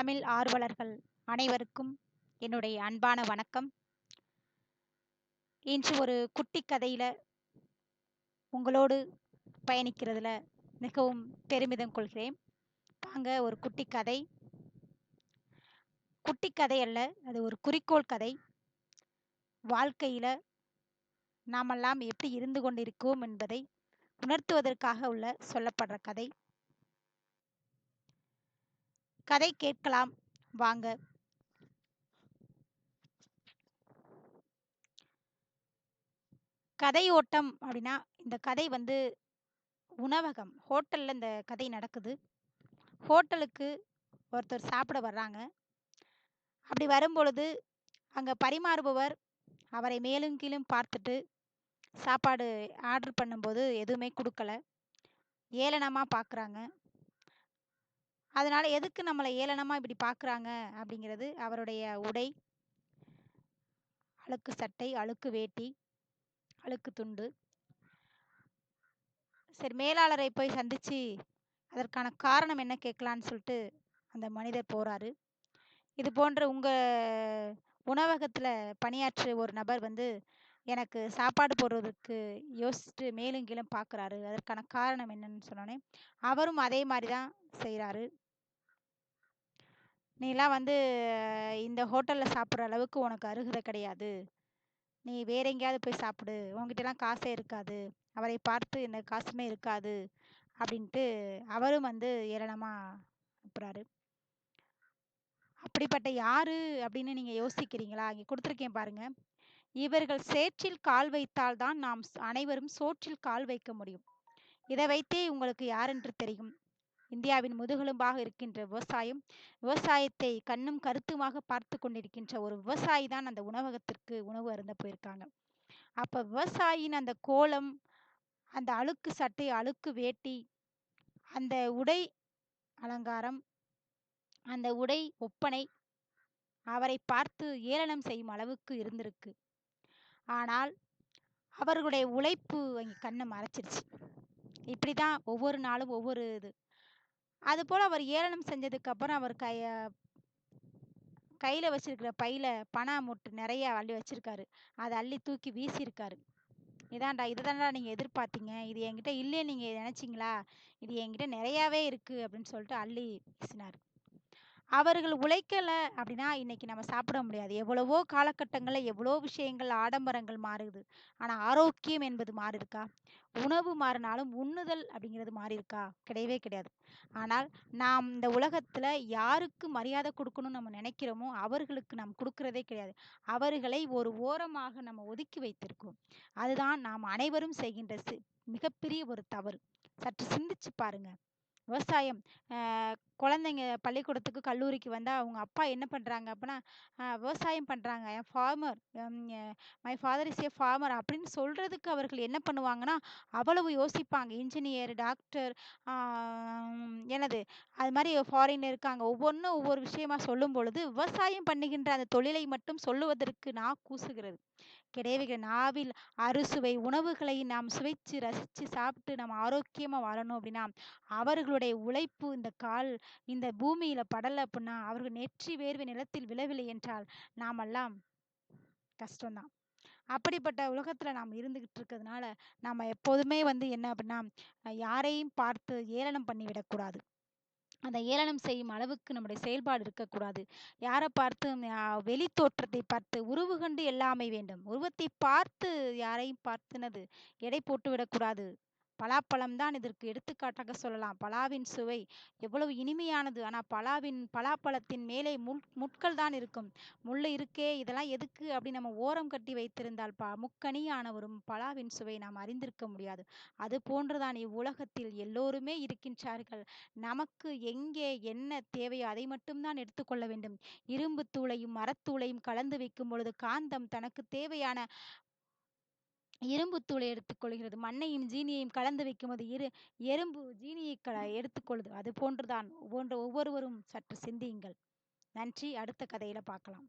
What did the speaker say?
தமிழ் ஆர்வலர்கள் அனைவருக்கும் என்னுடைய அன்பான வணக்கம். இன்று ஒரு குட்டி கதையில உங்களோடு பயணிக்கிறதுல மிகவும் பெருமிதம் கொள்கிறேன். வாங்க ஒரு குட்டி கதை. குட்டி கதை அல்ல அது ஒரு குறிக்கோள் கதை. வாழ்க்கையில நாமெல்லாம் எப்படி இருந்து கொண்டிருக்கோம் என்பதை உணர்த்துவதற்காக உள்ள சொல்லப்படுற கதை. கதை கேட்கலாம். வாங்க. கதை ஓட்டம் அப்படின்னா இந்த கதை வந்து உணவகம் ஹோட்டலில் இந்த கதை நடக்குது. ஹோட்டலுக்கு ஒருத்தர் சாப்பிட வர்றாங்க. அப்படி வரும்பொழுது அங்கே பரிமாறுபவர் அவரை மேலும் கீழும் பார்த்துட்டு சாப்பாடு ஆர்டர் பண்ணும்போது எதுவுமே கொடுக்கல. ஏளனமாக பார்க்குறாங்க அதனால் எதுக்கு நம்மளை ஏளனமாக இப்படி பார்க்குறாங்க அப்படிங்கிறது அவருடைய உடை. அழுக்கு சட்டை அழுக்கு வேட்டி அழுக்கு துண்டு. சரி மேலாளரை போய் சந்தித்து அதற்கான காரணம் என்ன கேட்கலான்னு சொல்லிட்டு அந்த மனிதர் போகிறாரு இது போன்ற உங்கள் உணவகத்தில் பணியாற்றிய ஒரு நபர் வந்து எனக்கு சாப்பாடு போடுறதுக்கு யோசிச்சுட்டு மேலும் கீழும் பார்க்குறாரு அதற்கான காரணம் என்னன்னு சொன்னோன்னே அவரும் அதே மாதிரி தான் செய்கிறாரு நீலாம் வந்து இந்த ஹோட்டலில் சாப்பிட்ற அளவுக்கு உனக்கு அருகதை கிடையாது. நீ வேற எங்கேயாவது போய் சாப்பிடு. உங்ககிட்டலாம் காசே இருக்காது. அவரை பார்த்து என்ன காசுமே இருக்காது. அப்படின்ட்டு அவரும் வந்து ஏளனமாக அனுப்புகிறாரு அப்படிப்பட்ட யாரு அப்படின்னு நீங்கள் யோசிக்கிறீங்களா? இங்கே கொடுத்துருக்கேன் பாருங்க. இவர்கள் சேற்றில் கால் வைத்தால் தான் நாம் அனைவரும் சோற்றில் கால் வைக்க முடியும். இதை வைத்தே உங்களுக்கு யாரென்று தெரியும்? இந்தியாவின் முதுகெலும்பாக இருக்கின்ற விவசாயம் விவசாயத்தை கண்ணும் கருத்துமாக பார்த்து கொண்டிருக்கின்ற ஒரு விவசாயி தான் அந்த உணவகத்திற்கு உணவு அருந்த போயிருக்காங்க. அப்போ விவசாயியின் அந்த கோலம் அந்த அழுக்கு சட்டை அழுக்கு வேட்டி அந்த உடை அலங்காரம் அந்த உடை ஒப்பனை அவரை பார்த்து ஏளனம் செய்யும் அளவுக்கு இருந்திருக்கு. ஆனால் அவர்களுடைய உழைப்பு அங்கே கண்ணை மறைச்சிருச்சு. இப்படி தான் ஒவ்வொரு நாளும் ஒவ்வொரு இது அதுபோல் அவர் ஏளனம் செஞ்சதுக்கு அப்புறம் அவர் கைய கையில் வச்சிருக்கிற பையில பண மூட்டு நிறைய அள்ளி வச்சிருக்காரு. அதை அள்ளி தூக்கி வீசியிருக்காரு. இதான்டா இதுதான்டா நீங்கள் எதிர்பார்த்தீங்க இது என்கிட்ட இல்லையே நீங்கள் நினச்சிங்களா? இது என்கிட்ட நிறையாவே இருக்குது அப்படின்னு சொல்லிட்டு அள்ளி வீசினார். அவர்கள் உழைக்கலை அப்படின்னா இன்னைக்கு நம்ம சாப்பிட முடியாது. எவ்வளவோ காலகட்டங்களில் எவ்வளோ விஷயங்கள் ஆடம்பரங்கள் மாறுது. ஆனால் ஆரோக்கியம் என்பது மாறி இருக்கா உணவு மாறினாலும் உண்ணுதல் அப்படிங்கிறது மாறி இருக்கா கிடையவே கிடையாது. ஆனால் நாம் இந்த உலகத்தில் யாருக்கு மரியாதை கொடுக்கணும்னு நம்ம நினைக்கிறோமோ அவர்களுக்கு நாம் கொடுக்கறதே கிடையாது. அவர்களை ஒரு ஓரமாக நம்ம ஒதுக்கி வைத்திருக்கோம். அதுதான் நாம் அனைவரும் செய்கின்ற மிகப்பெரிய ஒரு தவறு. சற்று சிந்திச்சு பாருங்க. விவசாயம். குழந்தைங்க பள்ளிக்கூடத்துக்கு கல்லூரிக்கு வந்தால் அவங்க அப்பா என்ன பண்ணுறாங்க அப்படின்னா விவசாயம் பண்ணுறாங்க என் farmer my father is a farmer அப்படின்னு சொல்கிறதுக்கு அவர்கள் என்ன பண்ணுவாங்கன்னா அவ்வளவு யோசிப்பாங்க. இன்ஜினியர் டாக்டர் எனது அது மாதிரி ஃபாரின் இருக்காங்க. ஒவ்வொன்றும் ஒவ்வொரு விஷயமா சொல்லும் பொழுது விவசாயம் பண்ணுகின்ற அந்த தொழிலை மட்டும் சொல்லுவதற்கு நான் கூசுகிறது. கிடையவே நாவில் அறுசுவை உணவுகளை நாம் சுவைச்சு ரசித்து சாப்பிட்டு நம்ம ஆரோக்கியமாக வாழணும் அப்படின்னா அவர்களுடைய உழைப்பு இந்த கால் இந்த பூமியில் படலை அப்படின்னா அவர்கள் நெற்றி வேர்வை நிலத்தில் விழவில்லை என்றால் நாமெல்லாம் கஷ்டம்தான். அப்படிப்பட்ட உலகத்தில் நாம் இருந்துக்கிட்டு இருக்கிறதுனால நாம எப்போதுமே வந்து என்ன அப்படின்னா யாரையும் பார்த்து ஏளனம் பண்ணி அந்த ஏளனம் செய்யும் அளவுக்கு நம்முடைய செயல்பாடு இருக்கக்கூடாது. யாரை பார்த்து வெளி தோற்றத்தை பார்த்து உருவு கண்டு எல்லாமே வேண்டும். உருவத்தை பார்த்து யாரையும் பார்த்துனது எடை போட்டு விடக்கூடாது. பலாப்பழம் தான் இதற்கு எடுத்துக்காட்டாக சொல்லலாம். பலாவின் சுவை எவ்வளவு இனிமையானது. ஆனால் பலாவின் பலாப்பழத்தின் மேலே முள் முட்கள் தான் இருக்கும். முள் இருக்கே இதெல்லாம் எதுக்கு அப்படி நம்ம ஓரம் கட்டி வைத்திருந்தால் ப முக்கணியானவரும் ஒரு பலாவின் சுவை நாம் அறிந்திருக்க முடியாது. அது போன்றுதான் இவ்வுலகத்தில் எல்லோருமே இருக்கின்றார்கள். நமக்கு எங்கே என்ன தேவையோ அதை மட்டும்தான் எடுத்துக்கொள்ள வேண்டும். இரும்பு தூளையும் மரத்தூளையும் கலந்து வைக்கும் பொழுது காந்தம் தனக்கு தேவையான இரும்புத்தூளை எடுத்துக்கொள்கிறது மண்ணையும் ஜீனியையும் கலந்து வைக்கும்போது இரு எறும்பு ஜீனியை க எடுத்துக்கொள்ளுது அது போன்றுதான். போன்ற ஒவ்வொருவரும் சற்று சிந்தியுங்கள். நன்றி. அடுத்த கதையில பார்க்கலாம்.